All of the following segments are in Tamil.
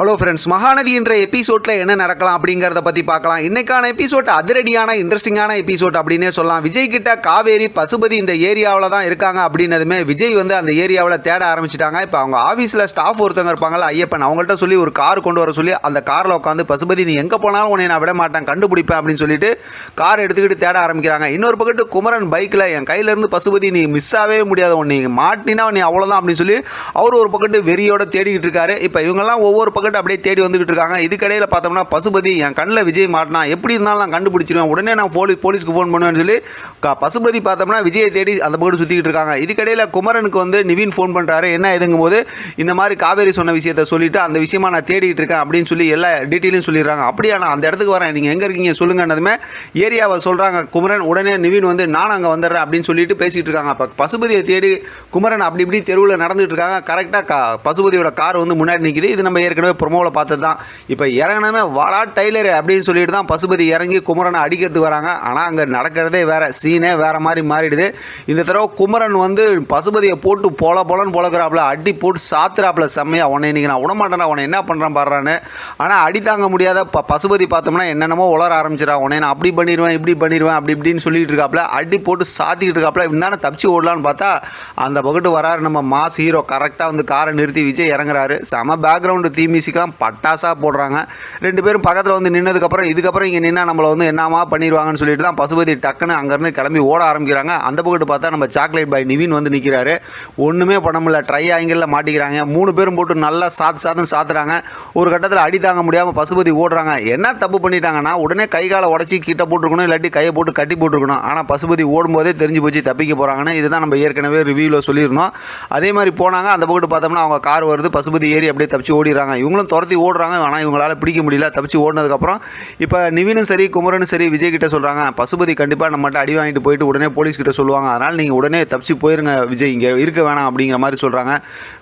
ஹலோ ஃப்ரெண்ட்ஸ் மகாநதி என்ற எபிசோட்ல என்ன நடக்கலாம் அப்படிங்கிறத பற்றி பார்க்கலாம். இன்னைக்கான எபிசோட் அதிரடியான இன்ட்ரெஸ்டிங்கான எபிசோட் அப்படின்னே சொல்லலாம். விஜய் கிட்ட காவேரி பசுபதி இந்த ஏரியாவில் தான் இருக்காங்க அப்படின்னதுமே விஜய் வந்து அந்த ஏரியாவில் தேட ஆரம்பிச்சிட்டாங்க. இப்போ அவங்க ஆஃபீஸில் ஸ்டாஃப் ஒருத்தவங்க இருப்பாங்கல்ல ஐயப்பன் அவங்கள்ட்ட சொல்லி ஒரு கார் கொண்டு வர சொல்லி அந்த காரில் உட்காந்து பசுபதி நீ எங்கே போனாலும் உன்னை நான் விட மாட்டேன் கண்டுபிடிப்பேன் அப்படின்னு சொல்லிட்டு கார் எடுத்துக்கிட்டு தேட ஆரம்பிக்கிறாங்க. இன்னொரு பக்கத்து குமரன் பைக்கில் என் கையிலேருந்து பசுபதி நீ மிஸ் ஆகவே முடியாது உன்னை மாட்டினா நீ அவ்வளோதான் அப்படின்னு சொல்லி அவர் ஒரு பக்கத்து வெறியோட தேடிக்கிட்டு இருக்காரு. இப்போ இவங்கெல்லாம் ஒவ்வொரு பக்கத்து அப்படியே தேடி வந்துகிட்டு இருக்காங்க. இதுக்கடையில் பார்த்தோம்னா பசுபதி என் கண்ணில் விஜய் மாட்டினா எப்படி இருந்தாலும் நான் கண்டுபிடிச்சிருவேன். உடனே நான் போலீஸ் போலீஸ்க்கு ஃபோன் பண்ணுவேன்னு சொல்லி பசுபதி பார்த்தோம்னா விஜயை தேடி அந்த பக்கம் சுற்றிக்கிட்டு இருக்காங்க. இதுக்கடையில் குமரனுக்கு வந்து நிவின் ஃபோன் பண்ணுறாரு என்ன இதுங்கும் போது இந்த மாதிரி காவேரி சொன்ன விஷயத்த சொல்லிட்டு அந்த விஷயமா நான் தேடிட்டு இருக்கேன் அப்படின்னு சொல்லி எல்லா டீட்டெயிலும் சொல்லிடுறாங்க. அப்படியா நான் அந்த இடத்துக்கு வரேன். நீங்கள் எங்கே இருக்கீங்க சொல்லுங்கன்னதுமே ஏரியாவை சொல்கிறாங்க குமரன். உடனே நிவின் வந்து நான் அங்கே வந்துடுறேன் அப்படின்னு சொல்லிட்டு பேசிகிட்டு இருக்காங்க. அப்போ பசுபதியை தேடி குமரன் அப்படி இப்படி தெருவில் நடந்துகிட்டு இருக்காங்க. கரெக்டாக கா பசுபதியோட கார் வந்து முன்னாடி நிற்கிது இது நம்ம ஏற்கனவே ப்ரொமோவில் பார்த்தது தான் இப்போ இறங்கினமே வாடா டைலர் அப்படின்னு சொல்லிட்டு தான் பசுபதி இறங்கி குமரனை அடிக்கிறதுக்கு வராங்க. ஆனால் அங்கே நடக்கிறதே வேற. சீனே வேற மாதிரி மாறிடுது. இந்த தடவை குமரன் வந்து பசுபதியை போட்டு பொல பொலன்னு பொழக்கிறாப்புல அடி போட்டு சாத்துறாப்புல செம்மையா உன்னை இன்னைக்கு நான் விடமாட்டேனா உன்னை என்ன பண்ணுறான் பாடுறான்னு ஆனால் அடி தாங்க முடியாத ப பசுபதி பார்த்தோம்னா என்னென்னமோ உளர ஆரம்பிச்சிடா. உன்னை நான் அப்படி பண்ணிடுவேன் இப்படி பண்ணிடுவேன் அப்படி இப்படின்னு சொல்லிட்டு இருக்காப்புல அடி போட்டு சாத்திக்கிட்டு இருக்காப்புல. இருந்தானே தப்பிச்சு ஓடலான்னு பார்த்தா அந்த பக்கத்து வராரு நம்ம மாஸ் ஹீரோ கரெக்டாக வந்து காரை நிறுத்தி விஜய் இறங்குறாரு. செம பேக்ரவுண்டு தீமி மியூசிக்லாம் பட்டாசாக போடுறாங்க. ரெண்டு பேரும் பக்கத்தில் வந்து நின்னதுக்கப்புறம் இதுக்கப்புறம் இங்கே நின்னா நம்மளை வந்து என்னமா பண்ணிடுவாங்கன்னு சொல்லிட்டு தான் பசுபதி டக்குன்னு அங்கேருந்து கிளம்பி ஓட ஆரம்பிக்கிறாங்க. அந்த பக்கத்து பார்த்தா நம்ம சாக்லேட் பாய் நிவின் வந்து நிற்கிறாரு ஒன்றுமே பண்ண முடியல. ட்ரை ஆங்கிளில் மாட்டிக்கிறாங்க. மூணு பேரும் போட்டு நல்லா சாத்து சாத்துன்னு சாத்துறாங்க. ஒரு கட்டத்தில் அடி தாங்க முடியாமல் பசுபதி ஓடுறாங்க. என்ன தப்பு பண்ணிட்டாங்கன்னா உடனே கை காலை உடச்சி கிட்ட போட்டுருக்கணும் இல்லாட்டி கையை போட்டு கட்டி போட்டுருக்கணும். ஆனால் பசுபதி ஓடும்போதே தெரிஞ்சு போச்சு தப்பிக்க போகிறாங்கன்னு இதுதான் நம்ம ஏற்கனவே ரிவ்யூவில் சொல்லியிருந்தோம். அதே மாதிரி போனாங்க. அந்த பக்கத்து பார்த்தோம்னா அவங்க கார் வருது. பசுபதி ஏறி அப்படியே தப்பிச்சு ஓடிடுறாங்க. இவங்களும் துரத்தி ஓடுறாங்க ஆனால் இவங்களால் பிடிக்க முடியல. தப்பிச்சு ஓடினதுக்கப்புறம் இப்போ நிவினும் சரி குமரனும் சரி விஜய் கிட்ட சொல்கிறாங்க பசுபதி கண்டிப்பாக நம்மகிட்ட அடி வாங்கிட்டு போயிட்டு உடனே போலீஸ் கிட்ட சொல்லுவாங்க. அதனால் நீங்கள் உடனே தப்பிச்சு போயிருங்க விஜய். இங்கே இருக்க வேணாம் அப்படிங்கிற மாதிரி சொல்கிறாங்க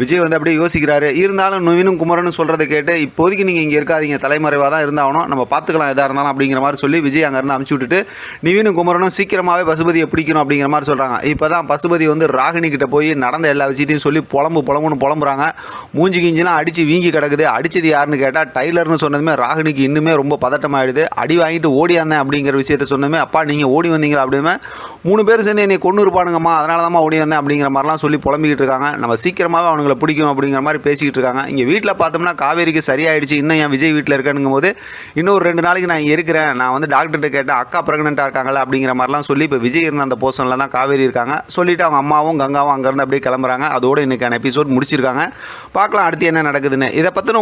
விஜய் வந்து அப்படியே யோசிக்கிறாரு. இருந்தாலும் நிவினும் குமரனும் சொல்கிறத கேட்டு இப்போதைக்கு நீங்கள் இங்கே இருக்காதீங்க தலைமறைவாக தான் இருந்தாகணும். நம்ம பார்த்துக்கலாம் எதாக இருந்தாலும் அப்படிங்கிற மாதிரி சொல்லி விஜய் அங்கேருந்து அமுச்சு விட்டுட்டு நிவினும் குமரனும் சீக்கிரமாகவே பசுபதியை பிடிக்கணும் அப்படிங்கிற மாதிரி சொல்கிறாங்க இப்போ தான் பசுபதி வந்து ராகினி கிட்ட போய் நடந்த எல்லா விஷயத்தையும் சொல்லி புலம்பு புலம்புன்னு புலம்புறாங்க. மூஞ்சி கிஞ்சிலாம் அடித்து வீங்கி கிடக்குது. அடிச்சது யாருன்னு கேட்டால் டைலர்னு சொன்னதுமே ராகினிக்கு இன்னுமே ரொம்ப பதட்டமாயிடுது. அடி வாங்கிட்டு ஓடியாந்தேன் அப்படிங்கிற விஷயத்த சொன்னதுமே அப்பா நீங்கள் ஓடி வந்தீங்களா? அப்படிமே மூணு பேர் சேர்ந்து என்னை கொண்டு இருப்பானுங்கம்மா அதனால தான் ஓடி வந்தேன் அப்படிங்கிற மாதிரிலாம் சொல்லி புலம்பிக்கிட்டு இருக்காங்க. நம்ம சீக்கிரமாகவே அவனுங்களை பிடிக்கும் அப்படிங்கிற மாதிரி பேசிக்கிட்டு இருக்காங்க. இங்கே வீட்டில் பார்த்தோம்னா காவேரிக்கு சரியாயிடுச்சு. இன்னும் என் விஜய் வீட்டில் இருக்கேனுங்கும் போது இன்னும் ஒரு ரெண்டு நாளைக்கு நான் இங்கே இருக்கிறேன். நான் வந்து டாக்டர்கிட்ட கேட்டேன் அக்கா ப்ரெக்னெண்ட்டாக இருக்காங்களா? அப்படிங்கிற மாதிரிலாம் சொல்லி இப்போ விஜய் இருந்த அந்த போர்ஷனில் தான் காவேரி இருக்காங்க. சொல்லிட்டு அவங்க அம்மாவும் கங்காவும் அங்கேருந்து அப்படியே கிளம்புறாங்க. அதோடு இன்றைக்கான எபிசோட் முடிச்சிருக்காங்க. பார்க்கலாம் அடுத்து என்ன நடக்குதுன்னு. இதை பற்றின